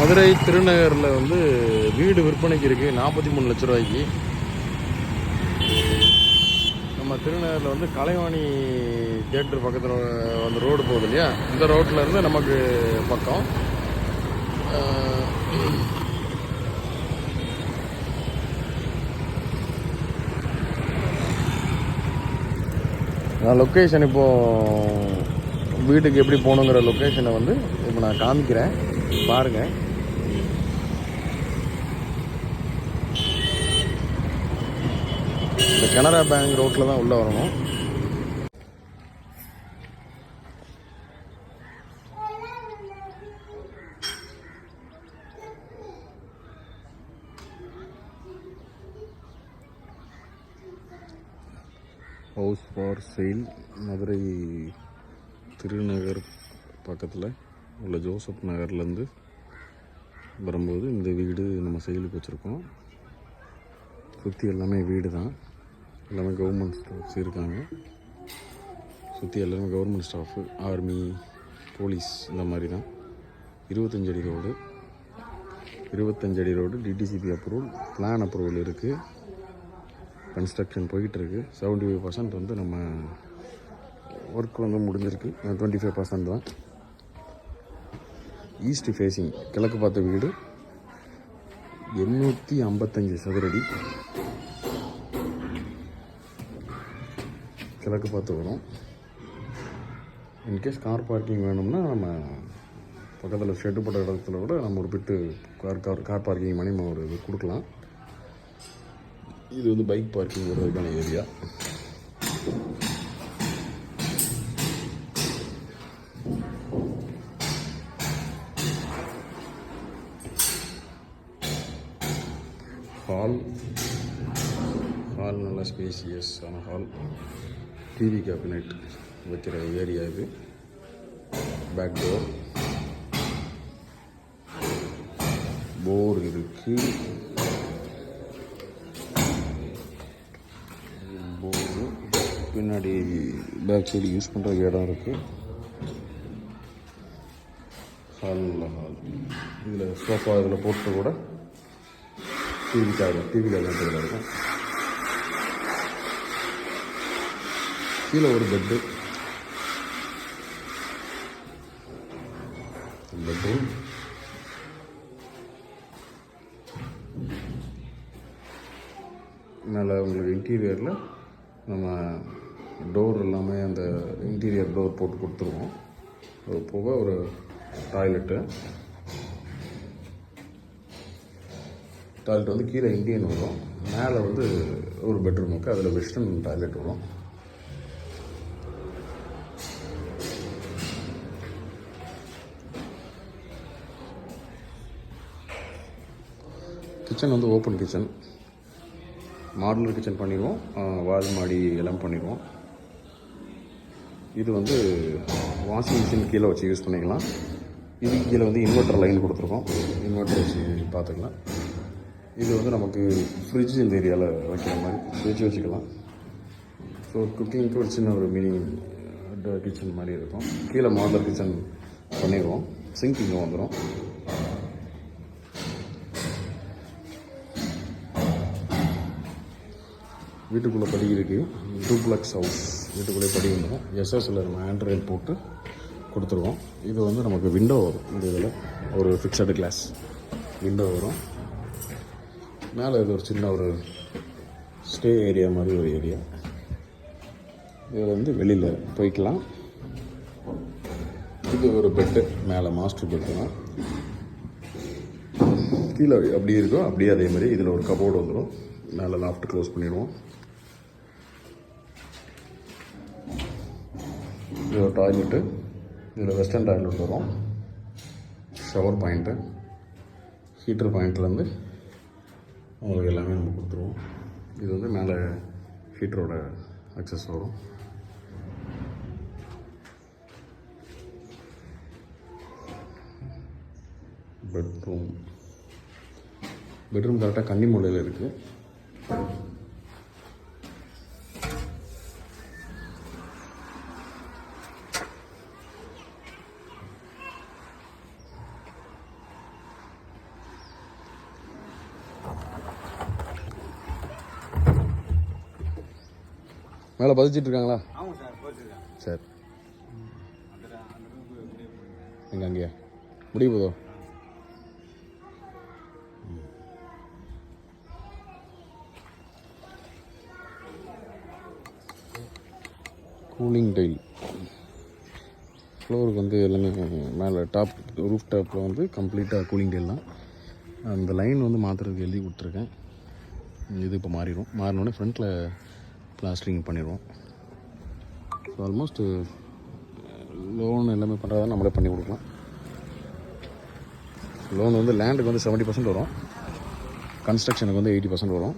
மதுரை திருநகரில் வந்து வீடு விற்பனைக்கு இருக்குது நாற்பத்தி மூணு லட்ச ரூபாய்க்கு. நம்ம திருநகரில் வந்து கலைவாணி தேட்டர் பக்கத்தில் வந்து ரோடு போகுது இல்லையா? இந்த ரோட்டில் இருந்து நமக்கு பக்கம். நான் லொக்கேஷன் இப்போது வீட்டுக்கு எப்படி போகணுங்கிற லொக்கேஷனை வந்து இப்போ நான் காமிக்கிறேன். பாருங்கள் இந்த கனரா பேங்க் ரோட்டில் தான் உள்ளே வரணும். House for sale Madurai Thirunagar பக்கத்தில் உள்ள ஜோசப் நகர்லேருந்து வரும்போது இந்த வீடு நம்ம செயலுக்கு வச்சுருக்கோம். சுற்றி எல்லாமே வீடு தான் எல்லாமே கவர்மெண்ட் ஸ்டாஃப்ஸ் இருக்காங்க சுற்றி எல்லாமே கவர்மெண்ட் ஸ்டாஃபு ஆர்மி போலீஸ் இந்த மாதிரி தான் இருபத்தஞ்சடி ரோடு இருபத்தஞ்சடி அடி road DTCP approval plan approval இருக்குது கன்ஸ்ட்ரக்ஷன் போயிட்டுருக்கு செவன்ட்டி ஃபைவ் பர்சன்ட் வந்து நம்ம ஒர்க் வந்து முடிஞ்சிருக்கு. டுவெண்ட்டி ஃபைவ் பர்சன்ட் தான். ஈஸ்ட் ஃபேஸிங் கிழக்கு பார்த்த வீடு எண்ணூற்றி ஐம்பத்தஞ்சு சதுரடி. கிழக்கு பார்த்து வரும். இன்கேஸ் கார் பார்க்கிங் வேணும்னா நம்ம பக்கத்தில் ஷெட்டு போட்ட இடத்துல கூட நம்ம ஒரு bit car car car parking பண்ணி நம்ம ஒரு இது கொடுக்கலாம். இது வந்து பைக் பார்க்கிங் வர்றதுக்கான ஏரியா ஹால் ஹால் நல்ல ஸ்பேசியஸான ஹால் டிவி கேபினெட் வைக்கிற ஏரியா இது பேக் டோர் போர் இருக்கு. போர் பின்னாடி பேக் சைடு யூஸ் பண்ணுற இடம் இருக்கு. ஹாலில் ஹால் இதில் சோஃபா இதில் போட்டு கூட டிவிக்காக டிவியில் இருக்கும் கீழே ஒரு பெட்டு பெட்ரூம் மேலே உங்களுக்கு இன்டீரியரில் நம்ம டோர் எல்லாமே அந்த இன்டீரியர் டோர் போட்டு கொடுத்துருவோம். அது போக ஒரு டாய்லெட்டு டாய்லெட் வந்து கீழே இந்தியன் வரும் மேலே வந்து ஒரு பெட்ரூம் இருக்குது அதில் வெஸ்டர்ன் டாய்லெட் வரும் கிச்சன் வந்து ஓப்பன் கிச்சன். மாடுலர் கிச்சன் பண்ணிடுவோம். வால் மாடி எல்லாம் பண்ணிடுவோம். இது வந்து வாஷிங் மிஷின் கீழே வச்சு யூஸ் பண்ணிக்கலாம். இதுக்கு கீழே வந்து இன்வெர்ட்டர் லைன் கொடுத்துருக்கோம். இன்வெர்ட்டர் வச்சு பார்த்துக்கலாம். இது வந்து நமக்கு ஃப்ரிட்ஜ் இந்த ஏரியாவில் வைக்கிற மாதிரி ஃப்ரிட்ஜ் வச்சுக்கலாம். ஸோ குக்கிங்க்கு ஒரு சின்ன ஒரு மினி கிச்சன் uh, மாதிரி இருக்கும். கீழே மாடலர் கிச்சன் பண்ணிடுவோம். சிங்க் இங்கே வந்துடும் வீட்டுக்குள்ளே படி இருக்குது டூப்ளக்ஸ் ஹவுஸ் வீட்டுக்குள்ளே படி வந்துடும் எஸ்எஸ்ல நம்ம ஆண்ட்ராய்டு போட்டு கொடுத்துருவோம். இது வந்து நமக்கு விண்டோ வரும். இந்த இதில் ஒரு ஃபிக்ஸடு கிளாஸ் விண்டோ வரும். மேலே இது ஒரு சின்ன ஒரு ஸ்டே ஏரியா மாதிரி ஒரு ஏரியா இதில் வந்து வெளியில் போய்க்கலாம். இது ஒரு பெட்டு மேலே மாஸ்டர் பெட்டு தான். கீழே அப்படியே இருக்கோ அப்படியே அதே மாதிரி. இதில் ஒரு கபோர்டு வந்துடும் மேலே லாஃப்ட் க்ளோஸ் பண்ணிடுவோம். இது ஒரு டாய்லெட்டு இதில் வெஸ்டர்ன் டாய்லெட் வரும். ஷவர் பாயிண்ட்டு ஹீட்டர் பாயிண்ட்லேருந்து உங்களுக்கு எல்லாமே நம்ம கொடுத்துருவோம். இது வந்து மேலே ஹீட்டரோட அக்சஸ் வரும். பெட்ரூம் பெட்ரூம் கரெக்டாக கன்னி மூலையில் இருக்குது மேலே பதிச்சிட்டு இருக்காங்களா சார் எங்கே அங்கேயா? முடிய போதோ? கூலிங் டைல் ஃப்ளோருக்கு வந்து எல்லாமே மேலே டாப் ரூஃப் டாப்பில் வந்து கம்ப்ளீட்டாக கூலிங் டைல் தான். அந்த லைன் வந்து மாற்றுறதுக்கு எழுதி கொடுத்துருக்கேன். இது இப்போ மாறிடும் மாறினோடனே ஃப்ரண்ட்டில் பிளாஸ்டரிங் பண்ணிடுவோம். ஸோ ஆல்மோஸ்ட்டு லோன் எல்லாமே பண்ணுறதா நம்மளே பண்ணி கொடுக்கலாம். லோன் வந்து லேண்டுக்கு வந்து செவன்ட்டி பர்சன்ட் வரும். கன்ஸ்ட்ரக்ஷனுக்கு வந்து எயிட்டி பர்சன்ட் வரும்.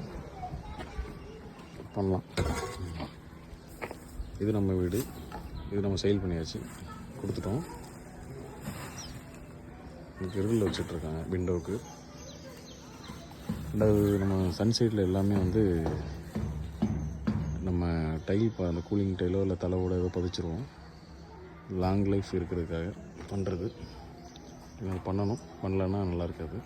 பண்ணலாம். இது நம்ம வீடு. இது நம்ம சேல் பண்ணியாச்சு. கொடுத்துட்டோம். கிரில் வச்சுட்ருக்காங்க விண்டோவுக்கு ரெண்டாவது நம்ம சன் சைடில் எல்லாமே வந்து டைல் இப்போ அந்த கூலிங் டைலோ இல்லை தலைவோட ஏதோ பதிச்சிருவோம். லாங் லைஃப் இருக்கிறதுக்காக பண்ணுறது பண்ணணும். பண்ணலன்னா நல்லா இருக்காது.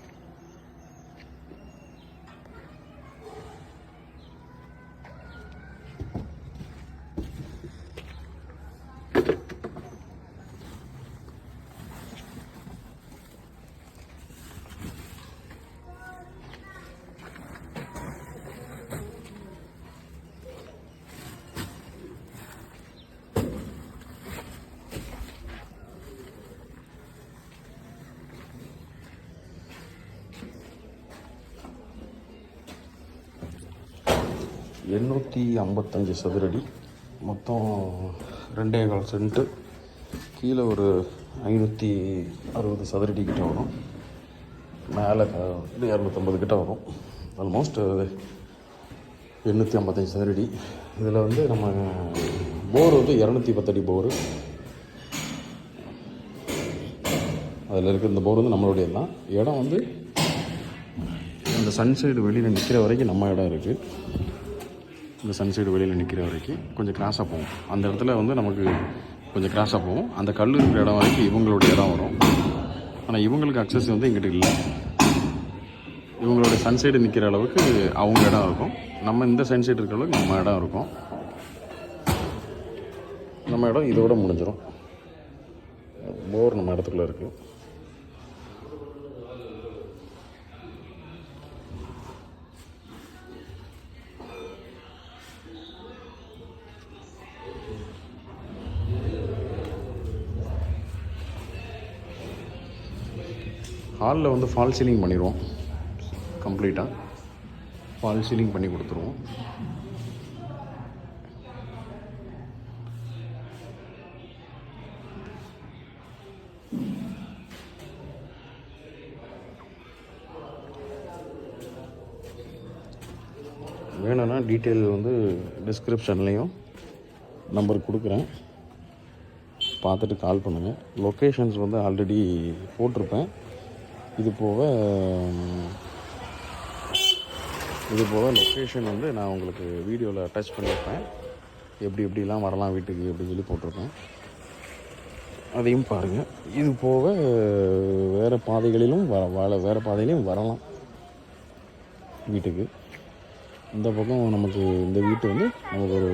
எண்ணூற்றி ஐம்பத்தஞ்சு சதுரடி. மொத்தம் ரெண்டே கால் சென்ட்டு. கீழே ஒரு ஐநூற்றி அறுபது சதுரடி கிட்ட வரும். மேலே வந்து இரநூத்தம்பது கிட்ட வரும். ஆல்மோஸ்ட் எண்ணூற்றி ஐம்பத்தஞ்சு சதுரடி. இதில் வந்து நம்ம போர் வந்து இரநூத்தி பத்தடி போரு அதில் இருக்கிற இந்த போர் வந்து நம்மளுடைய தான் இடம் வந்து இந்த சன்சைடு வெளியில் நிற்கிற வரைக்கும் நம்ம இடம் இருக்குது இந்த சன்சைடு வெளியில் நிற்கிற வரைக்கும் கொஞ்சம் கிராஸாக போகும். அந்த இடத்துல வந்து நமக்கு கொஞ்சம் கிராஸாக போகும். அந்த கல் இருக்கிற இடம் வரைக்கும் இவங்களுடைய இடம் வரும். ஆனால் இவங்களுக்கு அக்சஸ் வந்து எங்கிட்ட இல்லை. இவங்களோட சன்சைடு நிற்கிற அளவுக்கு அவங்க இடம் இருக்கும். நம்ம இந்த சன்சைடு இருக்கிற அளவுக்கு நம்ம இடம் இருக்கும். நம்ம இடம் இதோட முடிஞ்சிடும் போர் நம்ம இடத்துக்குள்ளே இருக்குது ஹாலில் வந்து ஃபால் சீலிங் பண்ணிடுவோம். கம்ப்ளீட்டாக ஃபால் சீலிங் பண்ணி கொடுத்துருவோம். வேணும்னா டீட்டெயில் வந்து டிஸ்கிரிப்ஷன்லேயும் நம்பர் கொடுக்குறேன். பார்த்துட்டு கால் பண்ணுங்கள் லொக்கேஷன்ஸ் வந்து ஆல்ரெடி போட்டிருப்பேன். இது போக இது போக லொக்கேஷன் வந்து நான் உங்களுக்கு வீடியோவில் அட்டாச் பண்ணியிருப்பேன். எப்படி எப்படிலாம் வரலாம் வீட்டுக்கு அப்படின்னு சொல்லி போட்டிருப்பேன். அதையும் பாருங்கள் இது போக வேறு பாதைகளிலும் வர வாழ வேறு பாதையிலையும் வரலாம் வீட்டுக்கு. இந்த பக்கம் நமக்கு இந்த வீட்டு வந்து நமக்கு ஒரு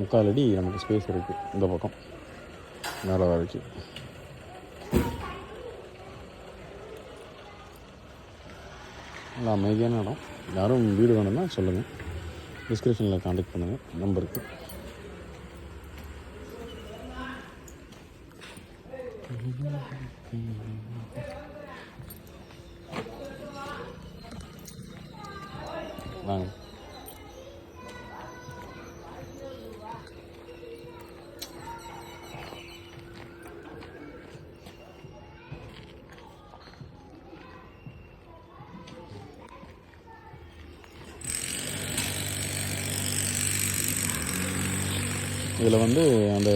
முக்கால் அடி நமக்கு ஸ்பேஸ் இருக்குது இந்த பக்கம். மேலே வரைக்கும். நல்லா அமைதியான இடம் யாரும் வீடு வேணும்னா சொல்லுங்கள் டிஸ்கிரிப்ஷனில் காண்டாக்ட் பண்ணுங்கள் நம்பருக்கு வாங்க. இதில் வந்து அந்த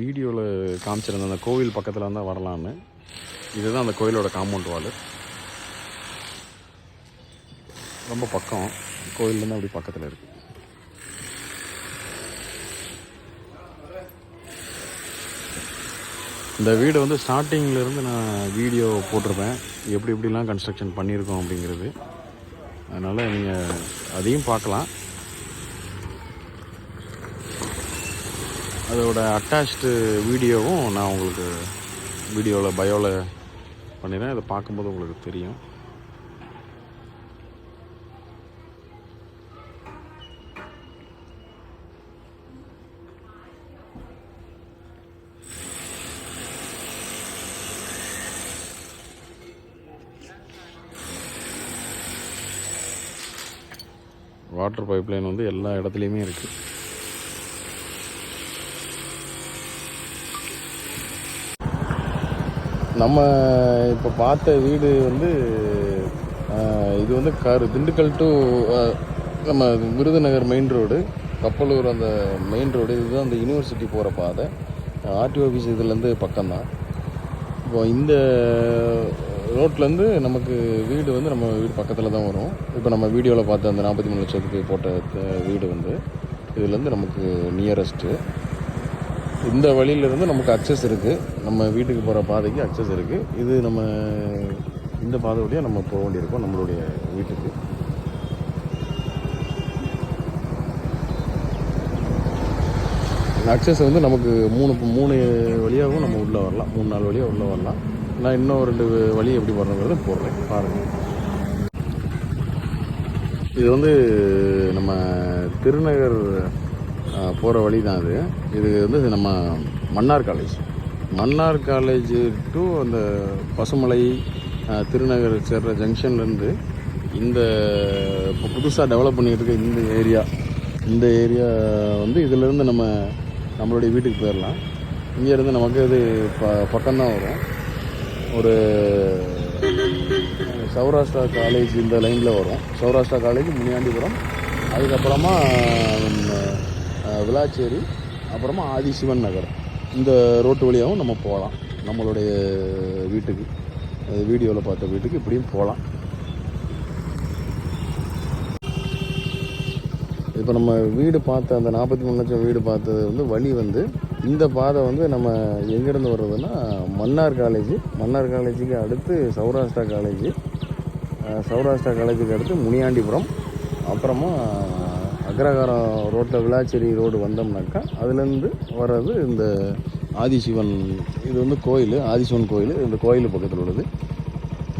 வீடியோவில் காமிச்சிருந்த அந்த கோவில் பக்கத்தில் இருந்தால் வரலான்னு. இதுதான் அந்த கோயிலோட காம்பவுண்ட் வால். ரொம்ப பக்கம். கோயிலேருந்து அப்படி பக்கத்தில் இருக்குது இந்த வீடு வந்து ஸ்டார்டிங்கிலேருந்து நான் வீடியோ போட்டிருப்பேன். எப்படி எப்படிலாம் கன்ஸ்ட்ரக்ஷன் பண்ணியிருக்கோம் அப்படிங்கிறது. அதனால் நீங்கள் அதையும் பார்க்கலாம். அதோட அட்டாச்டு வீடியோவும் நான் உங்களுக்கு வீடியோவில் பயோவில் பண்ணிடுறேன். இதை பார்க்கும்போது உங்களுக்கு தெரியும். வாட்டர் பைப்லைன் வந்து எல்லா இடத்துலையுமே இருக்குது நம்ம இப்போ பார்த்த வீடு வந்து இது வந்து கார் திண்டுக்கல் டு நம்ம விருதுநகர் மெயின் ரோடு கப்பலூர் அந்த மெயின் ரோடு இதுதான் அந்த யூனிவர்சிட்டி போகிற பாதை. ஆர்டிஓ ஆஃபீஸ் இதுலேருந்து பக்கம்தான். இப்போ இந்த ரோட்லேருந்து நமக்கு வீடு வந்து நம்ம வீடு பக்கத்தில் தான் வரும். இப்போ நம்ம வீடியோவில் பார்த்த அந்த நாற்பத்தி மூணு லட்சத்துக்கு போட்ட வீடு வந்து இதுலேருந்து நமக்கு நியரஸ்ட்டு இந்த வழியிலேருந்து நமக்கு அக்சஸ் இருக்குது நம்ம வீட்டுக்கு போகிற பாதைக்கு அக்சஸ் இருக்குது இது நம்ம இந்த பாதை வழியாக நம்ம போக வேண்டியிருக்கோம் நம்மளுடைய வீட்டுக்கு. அக்சஸ் வந்து நமக்கு மூணு மூணு வழியாகவும் நம்ம உள்ளே வரலாம். மூணு நாலு வழியாக உள்ளே வரலாம். நான் இன்னும் ரெண்டு வழி எப்படி வரணுங்கிறத போடுறேன். பாருங்கள் இது வந்து நம்ம திருநகர் போகிற வழி தான் அது. இது வந்து நம்ம Mannar college Mannar college to அந்த பசுமலை திருநகர் சேர்ற ஜங்ஷன்லேருந்து இந்த இப்போ புதுசாக டெவலப் பண்ணிகிட்டு இருக்க இந்த ஏரியா இந்த ஏரியா வந்து இதிலேருந்து நம்ம நம்மளுடைய வீட்டுக்கு போயிடலாம் இங்கேருந்து நமக்கு இது ப பக்கம்தான் வரும். ஒரு சௌராஷ்டிரா காலேஜ் இந்த லைனில் வரும். சௌராஷ்டிரா காலேஜ் முனியாண்டிபுரம். அதுக்கப்புறமா விளாச்சேரி அப்புறமா ஆதிசிவன் நகர். இந்த ரோட்டு வழியாகவும் நம்ம போகலாம். நம்மளுடைய வீட்டுக்கு வீடியோவில் பார்த்த வீட்டுக்கு இப்படியும் போகலாம். இப்போ நம்ம வீடு பார்த்த அந்த நாற்பத்தி மூணு லட்சம் வீடு பார்த்தது வந்து வழி வந்து இந்த பாதை வந்து நம்ம எங்கேருந்து வர்றதுன்னா மன்னார் காலேஜ் மன்னார் காலேஜுக்கு அடுத்து சௌராஷ்டிரா காலேஜ் சௌராஷ்டிரா காலேஜுக்கு அடுத்து முனியாண்டிபுரம் அப்புறமா அக்ரஹாரம் ரோட்டில் விளாச்சேரி ரோடு வந்தோம்னாக்கா அதுலேருந்து வர்றது இந்த ஆதிசிவன் இது வந்து கோயில் ஆதிசிவன் கோயில் இந்த கோயில் பக்கத்தில் உள்ளது.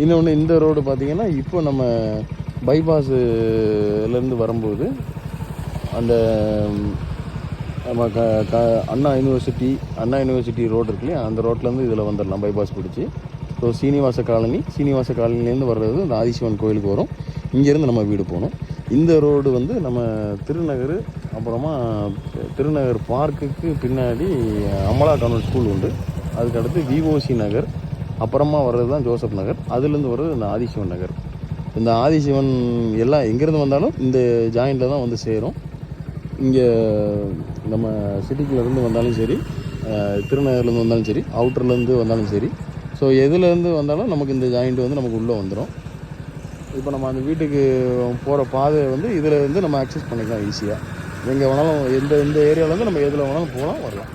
இன்னொன்று இந்த ரோடு பார்த்திங்கன்னா இப்போ நம்ம பைபாஸுலேருந்து வரும்போது அந்த நம்ம க க Anna university Anna university road இருக்கு இல்லையா அந்த ரோட்லேருந்து இதில் வந்துடலாம் பைபாஸ் பிடிச்சி. ஸோ சீனிவாச காலனி சீனிவாச காலனிலேருந்து வர்றது இந்த ஆதிசிவன் கோயிலுக்கு வரும். இங்கேருந்து நம்ம வீடு போகணும். இந்த ரோடு வந்து நம்ம திருநகர் அப்புறமா திருநகர் பார்க்குக்கு பின்னாடி அமலா கான்வென்ட் ஸ்கூல் உண்டு. அதுக்கு அடுத்து விஓசி நகர் அப்புறமா வர்றது தான் ஜோசப் நகர். அதுலேருந்து வர்றது இந்த ஆதிசிவன் நகர். இந்த ஆதிசிவன் எல்லாம் எங்கேருந்து வந்தாலும் இந்த ஜாயிண்டில் தான் வந்து சேரும். இங்கே நம்ம சிட்டிக்குள்ளேருந்து வந்தாலும் சரி திருநகர்லேருந்து வந்தாலும் சரி அவுட்டர்லேருந்து வந்தாலும் சரி. ஸோ எதுலேருந்து வந்தாலும் நமக்கு இந்த ஜாயிண்ட் வந்து நமக்கு உள்ளே வந்துடும் இப்போ நம்ம அந்த வீட்டுக்கு போகிற பாதையை வந்து இதில் வந்து நம்ம அக்சஸ் பண்ணிக்கலாம் ஈஸியாக எங்கே வேணாலும் எந்த எந்த ஏரியாவிலேருந்து நம்ம எதில் வேணாலும் போகலாம் வரலாம்.